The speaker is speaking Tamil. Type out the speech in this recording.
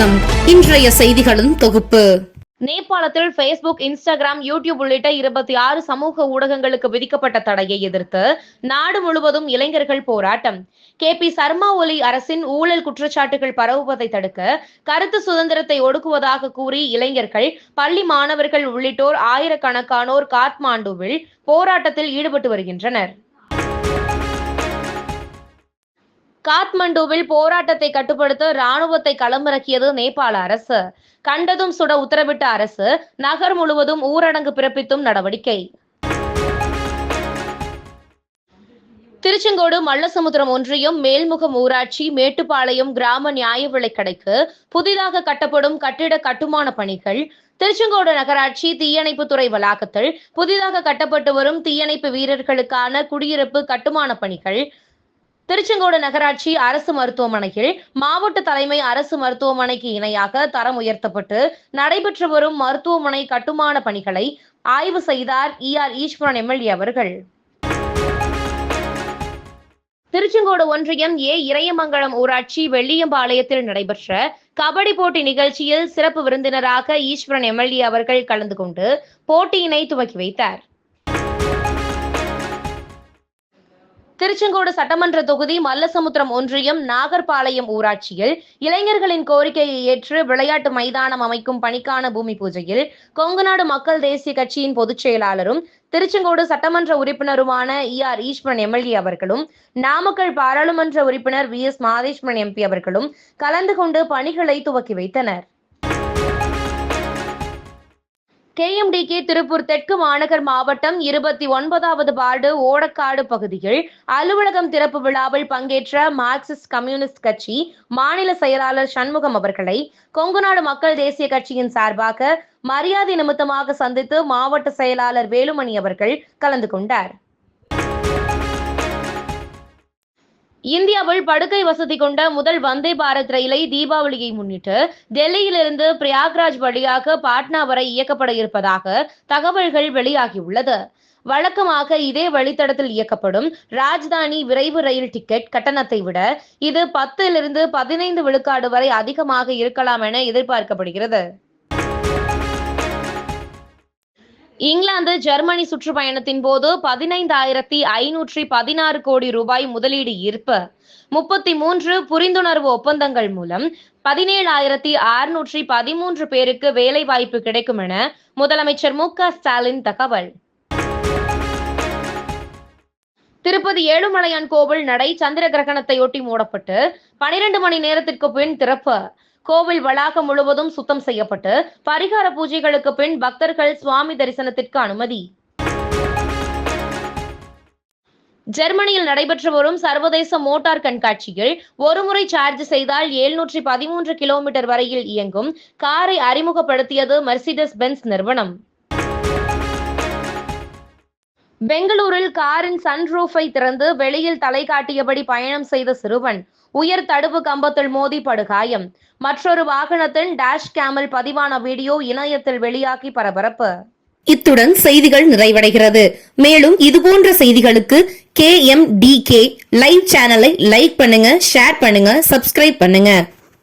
வணக்கம். இன்றைய செய்திகளின் தொகுப்பு. நேபாளத்தில் பேஸ்புக் இன்ஸ்டாகிராம் யூடியூப் உள்ளிட்ட இருபத்தி ஆறு சமூக ஊடகங்களுக்கு விதிக்கப்பட்ட தடையை எதிர்த்து நாடு முழுவதும் இளைஞர்கள் போராட்டம். கே. பி. சர்மா ஒலி அரசின் ஊழல் குற்றச்சாட்டுகள் பரவுவதை தடுக்க கருத்து சுதந்திரத்தை ஒடுக்குவதாக கூறி இளைஞர்கள் பள்ளி மாணவர்கள் உள்ளிட்டோர் ஆயிரக்கணக்கானோர் காத்மாண்டுவில் போராட்டத்தில் ஈடுபட்டு வருகின்றனர். காத்மண்டுவில் போராட்டத்தை கட்டுப்படுத்த ராணுவத்தை களமிறக்கியது நேபாள அரசு. கண்டதும் சுட உத்தரவிட்ட அரசு நகர் முழுவதும் ஊரடங்கு பிறப்பித்தும் நடவடிக்கை. திருச்செங்கோடு மல்லசமுத்திரம் ஒன்றியம் மேல்முகம் ஊராட்சி மேட்டுப்பாளையம் கிராம நியாய விலைக்கடைக்கு புதிதாக கட்டப்படும் கட்டிட கட்டுமான பணிகள் திருச்செங்கோடு நகராட்சி தீயணைப்புத்துறை வளாகத்தில் புதிதாக கட்டப்பட்டு வரும் தீயணைப்பு வீரர்களுக்கான குடியிருப்பு கட்டுமான பணிகள் திருச்செங்கோடு நகராட்சி அரசு மருத்துவமனையில் மாவட்ட தலைமை அரசு மருத்துவமனைக்கு இணையாக தரம் உயர்த்தப்பட்டு நடைபெற்று வரும் மருத்துவமனை கட்டுமான பணிகளை ஆய்வு செய்தார் இ ஆர் ஈஸ்வரன் எம்எல்ஏ அவர்கள். திருச்செங்கோடு ஒன்றியம் ஏ இறையமங்கலம் ஊராட்சி வெள்ளியம்பாளையத்தில் நடைபெற்ற கபடி போட்டி நிகழ்ச்சியில் சிறப்பு விருந்தினராக ஈஸ்வரன் எம்எல்ஏ அவர்கள் கலந்து கொண்டு போட்டியினை துவக்கி வைத்தார். திருச்செங்கோடு சட்டமன்ற தொகுதி மல்லசமுத்திரம் ஒன்றியம் நாகர்பாளையம் ஊராட்சியில் இளைஞர்களின் கோரிக்கையை ஏற்று விளையாட்டு மைதானம் அமைக்கும் பணிக்கான பூமி பூஜையில் கொங்குநாடு மக்கள் தேசிய கட்சியின் பொதுச் செயலாளரும் திருச்செங்கோடு சட்டமன்ற உறுப்பினருமான இ ஆர் ஈஸ்வரன் எம்எல்ஏ அவர்களும் நாமக்கல் பாராளுமன்ற உறுப்பினர் வி எஸ் மாதேஸ்வரன் எம்பி அவர்களும் கலந்து கொண்டு பணிகளை துவக்கி வைத்தனர். கேஎம்டிகே திருப்பூர் தெற்கு மாநகர் மாவட்டம் இருபத்தி ஒன்பதாவது வார்டு ஓடக்காடு பகுதியில் அலுவலகம் திறப்பு விழாவில் பங்கேற்ற மார்க்சிஸ்ட் கம்யூனிஸ்ட் கட்சி மாநில செயலாளர் சண்முகம் அவர்களை கொங்குநாடு மக்கள் தேசிய கட்சியின் சார்பாக மரியாதை நிமித்தமாக சந்தித்து மாவட்ட செயலாளர் வேலுமணி அவர்கள் கலந்து கொண்டார். இந்தியாவில் படுக்கை வசதி கொண்ட முதல் வந்தே பாரத் ரயிலை தீபாவளியை முன்னிட்டு டெல்லியிலிருந்து பிரயாக்ராஜ் வழியாக பாட்னா வரை இயக்கப்பட இருப்பதாக தகவல்கள் வெளியாகியுள்ளது. வழக்கமாக இதே வழித்தடத்தில் இயக்கப்படும் ராஜ்தானி விரைவு ரயில் டிக்கெட் கட்டணத்தை விட இது பத்திலிருந்து பதினைந்து விழுக்காடு வரை அதிகமாக இருக்கலாம் என எதிர்பார்க்கப்படுகிறது. இங்கிலாந்து ஜெர்மனி சுற்றுப்பயணத்தின் போது பதினைந்தாயிரத்தி ஐநூற்றி பதினாறு கோடி ரூபாய் முதலீடு ஈர்ப்பு. முப்பத்தி மூன்று புரிந்துணர்வு ஒப்பந்தங்கள் மூலம் பதினேழாயிரத்தி அறுநூற்றி பதிமூன்று பேருக்கு வேலை வாய்ப்பு கிடைக்கும் என முதலமைச்சர் மு ஸ்டாலின் தகவல். திருப்பதி ஏழுமலையான் கோவில் நடை சந்திர கிரகணத்தையொட்டி மூடப்பட்டு பனிரெண்டு மணி நேரத்திற்கு பின் திறப்பு. கோவில் வளாகம் முழுவதும் சுத்தம் செய்யப்பட்டு பரிகார பூஜைகளுக்கு பின் பக்தர்கள் சுவாமி தரிசனத்திற்கு அனுமதி. ஜெர்மனியில் நடைபெற்று வரும் சர்வதேச மோட்டார் கண்காட்சியில் ஒருமுறை சார்ஜ் செய்தால் எழுநூற்றி பதிமூன்று கிலோமீட்டர் வரையில் இயங்கும். காரை அறிமுகப்படுத்தியது மெர்சிடஸ் பென்ஸ் நிறுவனம். பெங்களூரில் காரின் சன்ரூஃபை திறந்து வெளியில் தலை காட்டியபடி பயணம் செய்த சிறுவன் உயர் தடுப்பு கம்பத்தில் மோதி படுகாயம் மற்றொரு வாகனத்தின் டேஷ் கேமில் பதிவான வீடியோ இணையத்தில் வெளியாகி பரபரப்பு. இத்துடன் செய்திகள் நிறைவடைகிறது. மேலும் இதுபோன்ற செய்திகளுக்கு K M T K live சேனலை லைக் பண்ணுங்க ஷேர் பண்ணுங்க சப்ஸ்கிரைப் பண்ணுங்க.